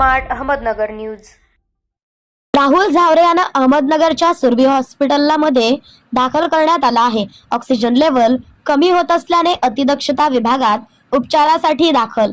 Smart Ahmednagar news. Rahul Zaware यांना अहमदनगरच्या सुरभी हॉस्पिटलला मध्ये दाखल करण्यात आला आहे. ऑक्सिजन लेवल कमी होत असल्याने अतिदक्षता विभागात उपचारासाठी दाखल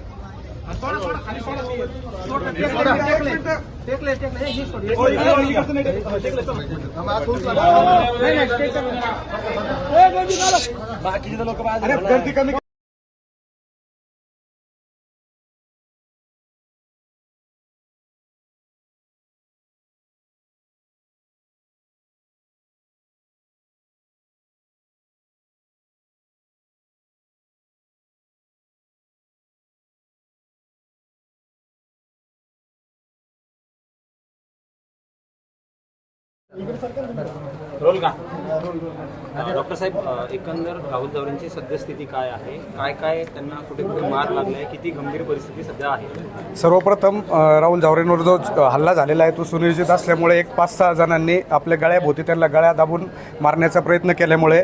सगळे थोडं मागवा ना रोल का? डॉक्टर साहेब एकंदर राहुल जावरेंची सद्यस्थिती काय आहे? काय काय त्यांना कुठे कुठे मार लागलाय? किती गंभीर परिस्थिती सध्या आहे? सर्वप्रथम राहुल जावरेंवर जो हल्ला झालेला आहे तो सुनियोजित असल्यामुळे एक पाच सहा जणांनी आपल्या गळ्याभोवती त्यांना गळ्या दाबून मारण्याचा प्रयत्न केल्यामुळे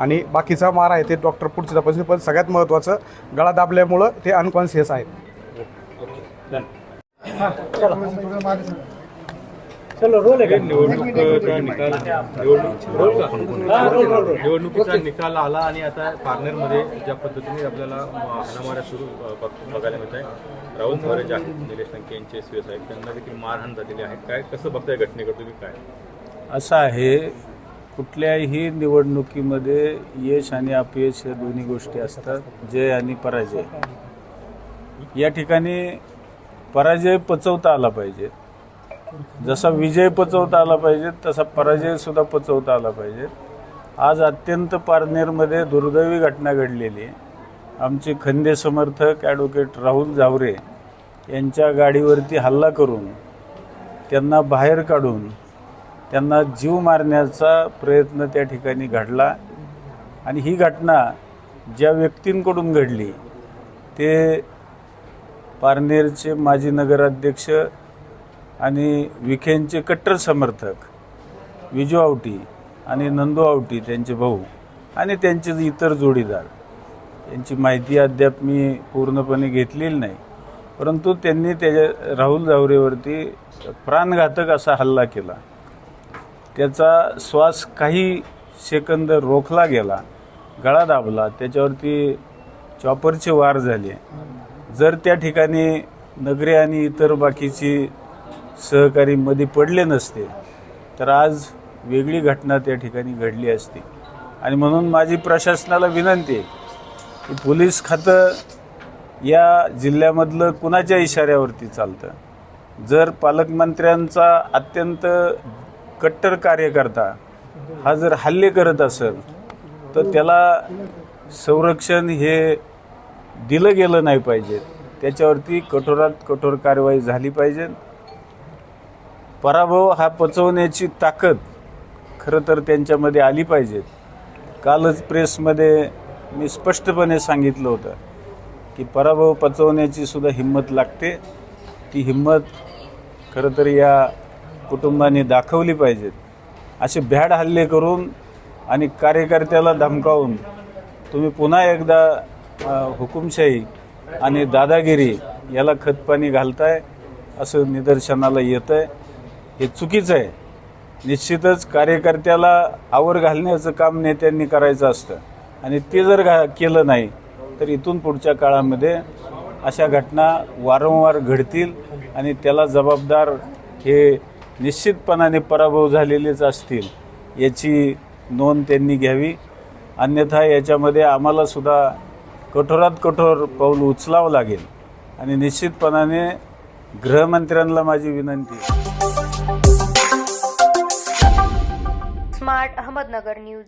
आणि बाकीचा मार आहे ते डॉक्टर पुढची तपासणी पण सगळ्यात महत्त्वाचं गळा दाबल्यामुळं ते अनकॉन्शियस आहेत. निवडणुकीचा निकाल निवडणुकीचा निकाल आला आणि आता पारनेरमध्ये ज्या पद्धतीने आपल्याला हाणामाऱ्या सुरू बघायला मिळत आहे. राहुल झावरे जे आहेत निलेश लंके यांचे एस आहेत त्यांना देखील मारहाण झालेली आहे. काय कसं बघताय घटनेकडे तुम्ही? काय? असं आहे कुठल्याही निवडणुकीमध्ये यश आणि अपयश या दोन्ही गोष्टी असतात जय आणि पराजय. या ठिकाणी पराजय पचवता आला पाहिजे. जसा विजय पचवता आला पाहिजे तसा पराजय सुद्धा पचवता आला पाहिजे. आज अत्यंत पारनेरमध्ये दुर्दैवी घटना घडलेली. आहे आमचे खंदे समर्थक ॲडव्होकेट राहुल झावरे यांच्या गाडीवरती हल्ला करून त्यांना बाहेर काढून त्यांना जीव मारण्याचा प्रयत्न त्या ठिकाणी घडला. आणि ही घटना ज्या व्यक्तींकडून घडली ते पारनेरचे माजी नगराध्यक्ष आणि विखेंचे कट्टर समर्थक विजू आवटी आणि नंदू आवटी त्यांचे भाऊ आणि त्यांचे इतर जोडीदार. यांची माहिती अद्याप मी पूर्णपणे घेतलेली नाही. परंतु त्यांनी त्याच्या राहुल जावरेवरती प्राणघातक असा हल्ला केला. त्याचा श्वास काही सेकंद रोखला गेला गळा दाबला त्याच्यावरती चॉपरचे वार झाले. जर त्या ठिकाणी नगरे आणि इतर बाकीची सहकारी मध्ये पडले नसते तर आज वेगळी घटना त्या ठिकाणी घडली असती. आणि म्हणून माझी प्रशासनाला विनंती आहे की पोलीस खातं या जिल्ह्यामधलं कुणाच्या इशाऱ्यावरती चालतं? जर पालकमंत्र्यांचा अत्यंत कट्टर कार्यकर्ता हा जर हल्ले करत असेल तर त्याला संरक्षण हे दिलं गेलं नाही पाहिजे. त्याच्यावरती कठोरात कठोर कारवाई झाली पाहिजे. पराभव हा पचवण्याची ताकद खरं तर त्यांच्यामध्ये आली पाहिजे. कालच प्रेसमध्ये मी स्पष्टपणे सांगितलं होतं की पराभव पचवण्याची सुद्धा हिंमत लागते. ती हिंमत खरं तर या कुटुंबाने दाखवली पाहिजेत. असे भ्याड हल्ले करून आणि कार्यकर्त्याला धमकावून तुम्ही पुन्हा एकदा हुकुमशाही आणि दादागिरी याला खतपाणी घालताय असं निदर्शनाला येतं आहे हे चुकीचं आहे. निश्चितच कार्यकर्त्याला आवर घालण्याचं काम नेत्यांनी करायचं असतं. आणि ते जर घा केलं नाही तर इथून पुढच्या काळामध्ये अशा घटना वारंवार घडतील आणि त्याला जबाबदार हे निश्चितपणाने पराभव झालेलेच असतील याची नोंद त्यांनी घ्यावी. अन्यथा याच्यामध्ये आम्हालासुद्धा कठोरात कठोर पाऊल उचलावं लागेल. आणि निश्चितपणाने गृहमंत्र्यांना माझी विनंती स्मार्ट अहमदनगर न्यूज.